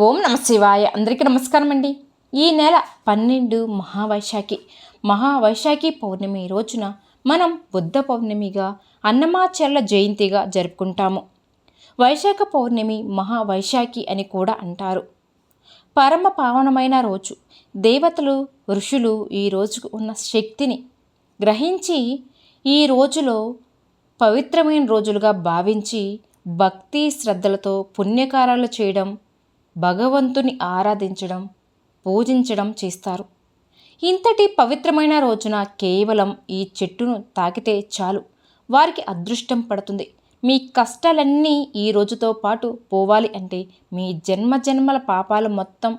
ఓం నమ శివాయ అందరికీ నమస్కారం అండి ఈ నెల పన్నెండు మహావైశాఖి. మహావైశాఖి పౌర్ణమి రోజున మనం బుద్ధ పౌర్ణమిగా అన్నమాచర్ల జయంతిగా జరుపుకుంటాము. వైశాఖ పౌర్ణమి మహావైశాఖి అని కూడా అంటారు. పరమ పావనమైన రోజు. దేవతలు ఋషులు ఈ రోజుకు ఉన్న శక్తిని గ్రహించి ఈ రోజులో పవిత్రమైన రోజులుగా భావించి భక్తి శ్రద్ధలతో పుణ్యకారాలు చేయడం భగవంతుని ఆరాధించడం పూజించడం చేస్తారు. ఇంతటి పవిత్రమైన రోజున కేవలం ఈ చెట్టును తాకితే చాలు. వారికి అదృష్టం పడుతుంది. మీ కష్టాలన్నీ ఈ రోజుతో పాటు పోవాలి అంటే మీ జన్మ జన్మల పాపాలు మొత్తం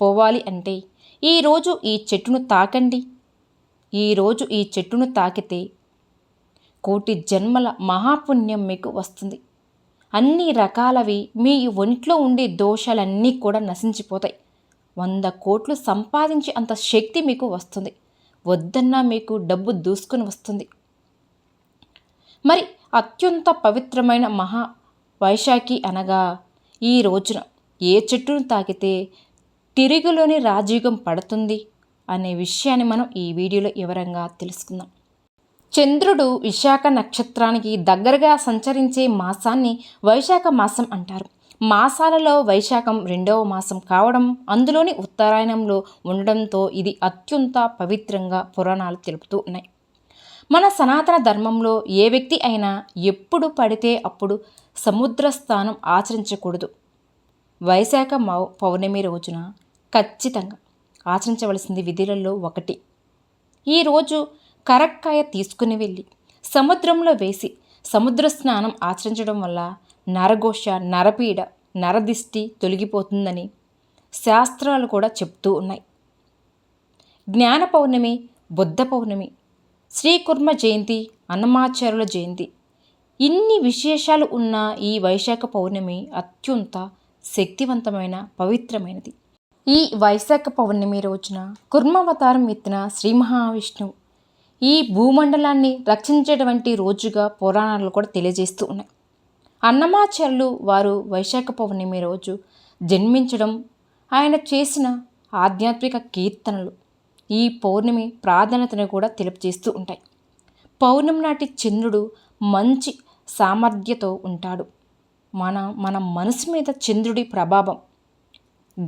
పోవాలి అంటే ఈరోజు ఈ చెట్టును తాకండి. ఈరోజు ఈ చెట్టును తాకితే కోటి జన్మల మహాపుణ్యం మీకు వస్తుంది. అన్ని రకాలవి మీ ఒంట్లో ఉండే దోషాలన్నీ కూడా నశించిపోతాయి. వంద కోట్లు సంపాదించే అంత శక్తి మీకు వస్తుంది. వద్దన్నా మీకు డబ్బు దూసుకుని వస్తుంది. మరి అత్యంత పవిత్రమైన మహా వైశాఖి అనగా ఈ రోజున ఏ చెట్టును తాకితే తిరుగులోని రాజయుగం పడుతుంది? అనే విషయాన్ని మనం ఈ వీడియోలో వివరంగా తెలుసుకుందాం. చంద్రుడు విశాఖ నక్షత్రానికి దగ్గరగా సంచరించే మాసాన్ని వైశాఖ మాసం అంటారు. మాసాలలో వైశాఖం రెండవ మాసం కావడం అందులోని ఉత్తరాయణంలో ఉండడంతో ఇది అత్యంత పవిత్రంగా పురాణాలు తెలుపుతూ ఉన్నాయి. మన సనాతన ధర్మంలో ఏ వ్యక్తి అయినా ఎప్పుడు పడితే అప్పుడు సముద్ర స్నానం ఆచరించకూడదు. వైశాఖ మౌ పౌర్ణమి రోజున ఖచ్చితంగా ఆచరించవలసింది విధులలో ఒకటి. ఈరోజు కరక్కాయ తీసుకుని వెళ్ళి సముద్రంలో వేసి సముద్ర స్నానం ఆచరించడం వల్ల నరఘోష నరపీడ నరదిష్టి తొలగిపోతుందని శాస్త్రాలు కూడా చెప్తూ ఉన్నాయి. జ్ఞాన పౌర్ణమి బుద్ధ పౌర్ణమి శ్రీకుర్మ జయంతి అన్నమాచార్యుల జయంతి ఇన్ని విశేషాలు ఉన్న ఈ వైశాఖ పౌర్ణమి అత్యంత శక్తివంతమైన పవిత్రమైనది. ఈ వైశాఖ పౌర్ణమి రోజున కుర్మావతారం ఎత్తిన శ్రీ మహావిష్ణువు ఈ భూమండలాన్ని రక్షించేటువంటి రోజుగా పురాణాలు కూడా తెలియజేస్తూ ఉన్నాయి. అన్నమాచార్యులు వారు వైశాఖ పౌర్ణమి రోజు జన్మించడం ఆయన చేసిన ఆధ్యాత్మిక కీర్తనలు ఈ పౌర్ణమి ప్రాధాన్యతను కూడా తెలియజేస్తూ ఉంటాయి. పౌర్ణమి నాటి చంద్రుడు మంచి సామర్థ్యతో ఉంటాడు. మన మన మనసు మీద చంద్రుడి ప్రభావం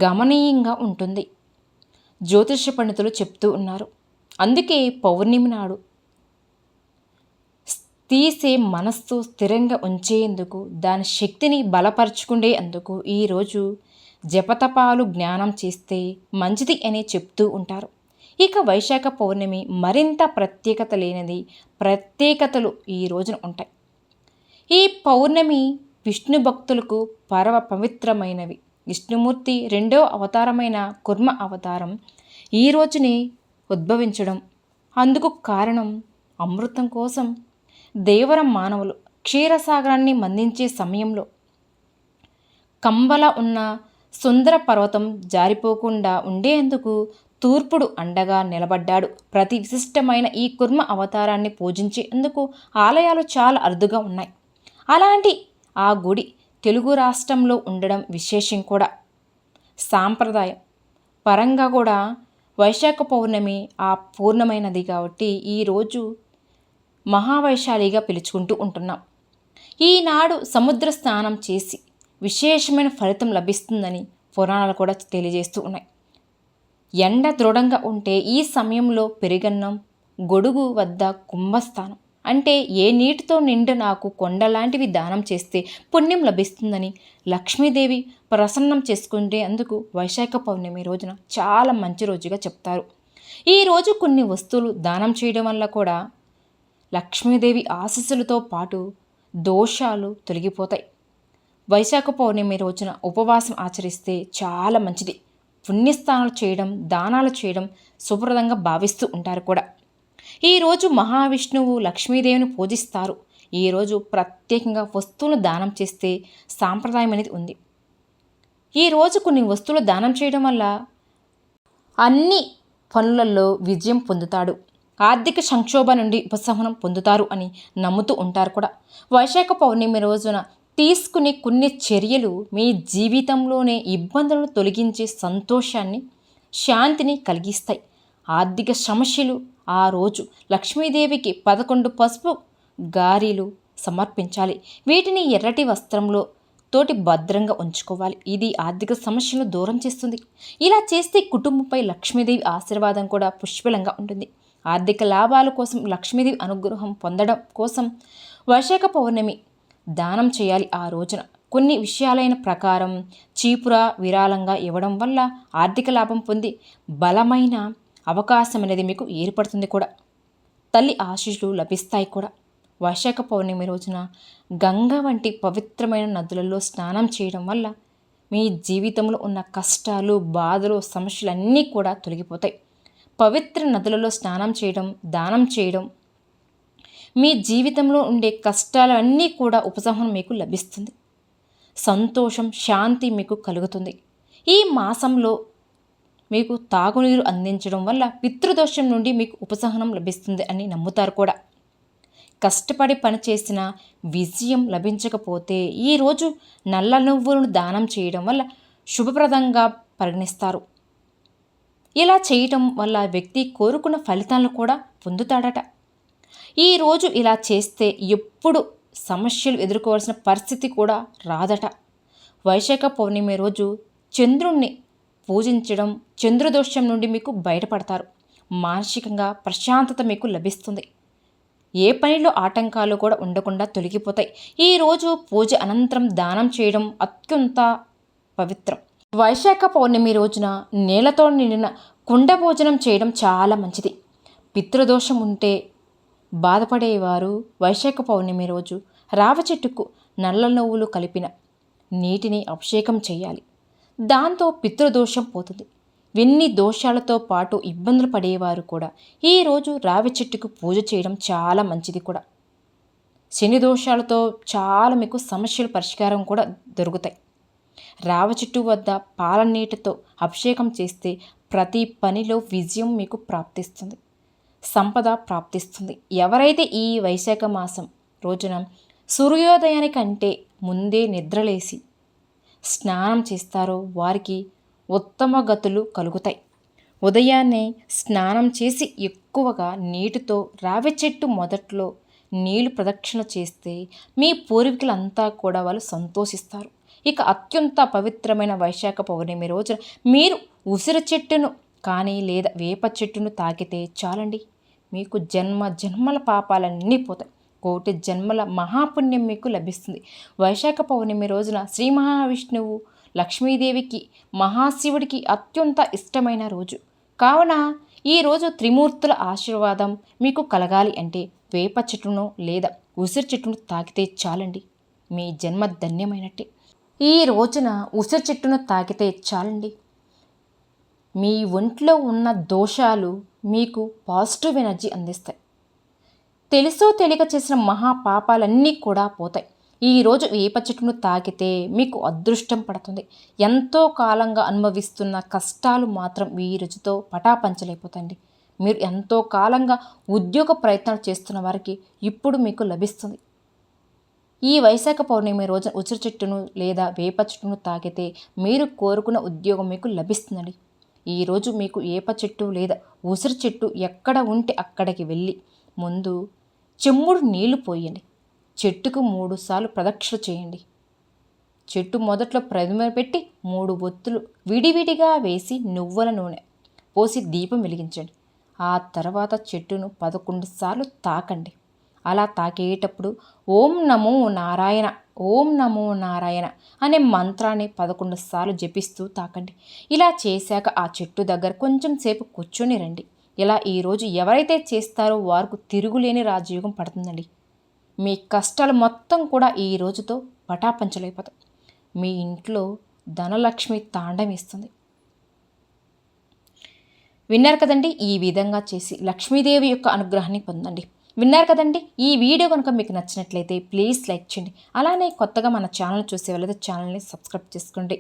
గమనీయంగా ఉంటుంది. జ్యోతిష పండితులు చెప్తూ ఉన్నారు. అందుకే పౌర్ణమి నాడు తీసే మనస్సు స్థిరంగా ఉంచేందుకు దాని శక్తిని బలపరుచుకునే అందుకు ఈరోజు జపతపాలు జ్ఞానం చేస్తే మంచిది అని చెప్తూ ఉంటారు. ఇక వైశాఖ పౌర్ణమి మరింత ప్రత్యేకత లేనిది ప్రత్యేకతలు ఈ రోజున ఉంటాయి. ఈ పౌర్ణమి విష్ణు భక్తులకు పరమ పవిత్రమైనవి. విష్ణుమూర్తి రెండో అవతారమైన కుర్మ అవతారం ఈ రోజునే ఉద్భవించడం. అందుకు కారణం అమృతం కోసం దేవరం మానవులు క్షీరసాగరాన్ని మందించే సమయంలో. కంబల ఉన్న సుందర పర్వతం జారిపోకుండా ఉండేందుకు తూర్పుడు అండగా నిలబడ్డాడు. ప్రతి విశిష్టమైన ఈ కుర్మ అవతారాన్ని పూజించేందుకు ఆలయాలు చాలా అరుదుగా ఉన్నాయి. అలాంటి ఆ గుడి తెలుగు రాష్ట్రంలో ఉండడం విశేషం కూడా. సాంప్రదాయం పరంగా కూడా వైశాఖ పౌర్ణమి ఆ పూర్ణమైనది కాబట్టి ఈరోజు మహావైశాలిగా పిలుచుకుంటూ ఉంటున్నాం. ఈనాడు సముద్ర స్నానం చేసి విశేషమైన ఫలితం లభిస్తుందని పురాణాలు కూడా తెలియజేస్తూ ఉన్నాయి. ఎండ దృఢంగా ఉంటే ఈ సమయంలో పెరిగన్నం గొడుగు వద్ద కుంభస్థానం. అంటే ఏ నీటితో నిండు నాకు కొండలాంటివి దానం చేస్తే పుణ్యం లభిస్తుందని లక్ష్మీదేవి ప్రసన్నం చేసుకుంటే అందుకు వైశాఖ పౌర్ణమి రోజున చాలా మంచి రోజుగా చెప్తారు. ఈరోజు కొన్ని వస్తువులు దానం చేయడం వల్ల కూడా లక్ష్మీదేవి ఆశీస్సులతో పాటు దోషాలు తొలగిపోతాయి. వైశాఖ పౌర్ణమి రోజున ఉపవాసం ఆచరిస్తే చాలా మంచిది. పుణ్యస్థానాలు చేయడం దానాలు చేయడం శుభ్రదంగా భావిస్తూ ఉంటారు కూడా. ఈరోజు మహావిష్ణువు లక్ష్మీదేవిని పూజిస్తారు. ఈరోజు ప్రత్యేకంగా వస్తువులు దానం చేస్తే సాంప్రదాయం అనేది ఉంది. ఈరోజు కొన్ని వస్తువులు దానం చేయడం వల్ల అన్ని పనులలో విజయం పొందుతాడు. ఆర్థిక సంక్షోభం నుండి ఉపశమనం పొందుతారు అని నమ్ముతూ ఉంటారు కూడా. వైశాఖ పౌర్ణమి రోజున తీసుకునే కొన్ని చర్యలు మీ జీవితంలోనే ఇబ్బందులను తొలగించే సంతోషాన్ని శాంతిని కలిగిస్తాయి. ఆర్థిక సమస్యలు ఆ రోజు లక్ష్మీదేవికి పదకొండు పసుపు గారీలు సమర్పించాలి. వీటిని ఎర్రటి వస్త్రంలో తోటి భద్రంగా ఉంచుకోవాలి. ఇది ఆర్థిక సమస్యలను దూరం చేస్తుంది. ఇలా చేస్తే కుటుంబంపై లక్ష్మీదేవి ఆశీర్వాదం కూడా పుష్కలంగా ఉంటుంది. ఆర్థిక లాభాల కోసం లక్ష్మీదేవి అనుగ్రహం పొందడం కోసం వైశాఖ పౌర్ణమి దానం చేయాలి ఆ రోజున. కొన్ని విషయాలైన ప్రకారం చీపుర విరాళంగా ఇవ్వడం వల్ల ఆర్థిక లాభం పొంది బలమైన అవకాశం అనేది మీకు ఏర్పడుతుంది కూడా. తల్లి ఆశీస్సులు లభిస్తాయి కూడా. వైశాఖ పౌర్ణమి రోజున గంగ వంటి పవిత్రమైన నదులలో స్నానం చేయడం వల్ల మీ జీవితంలో ఉన్న కష్టాలు బాధలు సమస్యలన్నీ కూడా తొలగిపోతాయి. పవిత్ర నదులలో స్నానం చేయడం దానం చేయడం మీ జీవితంలో ఉండే కష్టాలన్నీ కూడా ఉపశమనం మీకు లభిస్తుంది. సంతోషం శాంతి మీకు కలుగుతుంది. ఈ మాసంలో మీకు తాగునీరు అందించడం వల్ల పితృదోషం నుండి మీకు ఉపశమనం లభిస్తుంది అని నమ్ముతారు కూడా. కష్టపడి పనిచేసిన విజయం లభించకపోతే ఈరోజు నల్ల నువ్వులను దానం చేయడం వల్ల శుభప్రదంగా పరిగణిస్తారు. ఇలా చేయటం వల్ల వ్యక్తి కోరుకున్న ఫలితాలను కూడా పొందుతాడట. ఈరోజు ఇలా చేస్తే ఎప్పుడు సమస్యలు ఎదుర్కోవాల్సిన పరిస్థితి కూడా రాదట. వైశాఖ పౌర్ణమి రోజు చంద్రుణ్ణి పూజించడం చంద్రదోషం నుండి మీకు బయటపడతారు. మానసికంగా ప్రశాంతత మీకు లభిస్తుంది. ఏ పనిలో ఆటంకాలు కూడా ఉండకుండా తొలగిపోతాయి. ఈరోజు పూజ అనంతరం దానం చేయడం అత్యంత పవిత్రం. వైశాఖ పౌర్ణమి రోజున నేలతో నిండిన కుండ భోజనం చేయడం చాలా మంచిది. పితృదోషం ఉంటే బాధపడేవారు వైశాఖ పౌర్ణమి రోజు రావ చెట్టుకు నల్ల నువ్వులు కలిపిన నీటిని అభిషేకం చేయాలి. దాంతో పితృదోషం పోతుంది. ఎన్ని దోషాలతో పాటు ఇబ్బందులు పడేవారు కూడా. ఈరోజు రావి చెట్టుకు పూజ చేయడం చాలా మంచిది కూడా. శని దోషాలతో చాలా మీకు సమస్యల పరిష్కారం కూడా దొరుకుతాయి. రావ చెట్టు వద్ద పాల నీటితో అభిషేకం చేస్తే ప్రతి పనిలో విజయం మీకు ప్రాప్తిస్తుంది. సంపద ప్రాప్తిస్తుంది. ఎవరైతే ఈ వైశాఖ మాసం రోజున సూర్యోదయానికంటే ముందే నిద్రలేసి స్నానం చేస్తారో వారికి ఉత్తమ గతులు కలుగుతాయి. ఉదయాన్నే స్నానం చేసి ఎక్కువగా నీటితో రావి చెట్టు మొదట్లో నీళ్ళు ప్రదక్షిణ చేస్తే మీ పూర్వీకులంతా కూడా వాళ్ళు సంతోషిస్తారు. ఇక అత్యంత పవిత్రమైన వైశాఖ పౌర్ణమి రోజున మీరు ఉసిరి చెట్టును కానీ లేదా వేప చెట్టును తాకితే చాలండి. మీకు జన్మ జన్మల పాపాలన్నీ పోతాయి. కోటి జన్మల మహాపుణ్యం మీకు లభిస్తుంది. వైశాఖ పౌర్ణమి రోజున శ్రీ మహావిష్ణువు లక్ష్మీదేవికి మహాశివుడికి అత్యంత ఇష్టమైన రోజు. కావున ఈరోజు త్రిమూర్తుల ఆశీర్వాదం మీకు కలగాలి అంటే వేప చెట్టును లేదా ఉసిరి చెట్టును తాకితే చాలండి. మీ జన్మ ధన్యమైనట్టే. ఈ రోజున ఉసిరి చెట్టును తాకితే చాలండి. మీ ఒంట్లో ఉన్న దోషాలు మీకు పాజిటివ్ ఎనర్జీ అందిస్తాయి. తెలుసో తెలియక చేసిన మహా పాపాలన్నీ కూడా పోతాయి. ఈరోజు వేప చెట్టును తాకితే మీకు అదృష్టం పడుతుంది. ఎంతో కాలంగా అనుభవిస్తున్న కష్టాలు మాత్రం ఈ రుచితో పటాపంచలైపోతాయండి. మీరు ఎంతో కాలంగా ఉద్యోగ ప్రయత్నాలు చేస్తున్న వారికి ఇప్పుడు మీకు లభిస్తుంది. ఈ వైశాఖ పౌర్ణమి రోజున ఉసిరి చెట్టును లేదా వేప చెట్టును తాకితే మీరు కోరుకున్న ఉద్యోగం మీకు లభిస్తుందండి. ఈరోజు మీకు వేప చెట్టు లేదా ఉసిరి చెట్టు ఎక్కడ ఉంటే అక్కడికి వెళ్ళి ముందు చెమ్ముడు నీళ్ళు పోయండి. చెట్టుకు మూడు సార్లు ప్రదక్షిణ చేయండి. చెట్టు మొదట్లో ప్రతిమ పెట్టి మూడు ఒత్తులు విడివిడిగా వేసి నువ్వుల నూనె పోసి దీపం వెలిగించండి. ఆ తర్వాత చెట్టును పదకొండు సార్లు తాకండి. అలా తాకేటప్పుడు ఓం నమో నారాయణ ఓం నమో నారాయణ అనే మంత్రాన్ని పదకొండు సార్లు జపిస్తూ తాకండి. ఇలా చేశాక ఆ చెట్టు దగ్గర కొంచెం సేపు కూర్చొని రండి. ఇలా ఈరోజు ఎవరైతే చేస్తారో వారికి తిరుగులేని రాజయోగం పడుతుందండి. మీ కష్టాలు మొత్తం కూడా ఈ రోజుతో పటాపంచలైపోతాయి. మీ ఇంట్లో ధనలక్ష్మి తాండమేస్తుంది విన్నారు కదండి ఈ విధంగా చేసి లక్ష్మీదేవి యొక్క అనుగ్రహాన్ని పొందండి. విన్నారు కదండి ఈ వీడియో కనుక మీకు నచ్చినట్లయితే ప్లీజ్ లైక్ చేయండి. అలానే కొత్తగా మన ఛానల్ చూసే వాళ్ళైతే ఛానల్ని సబ్స్క్రైబ్ చేసుకోండి.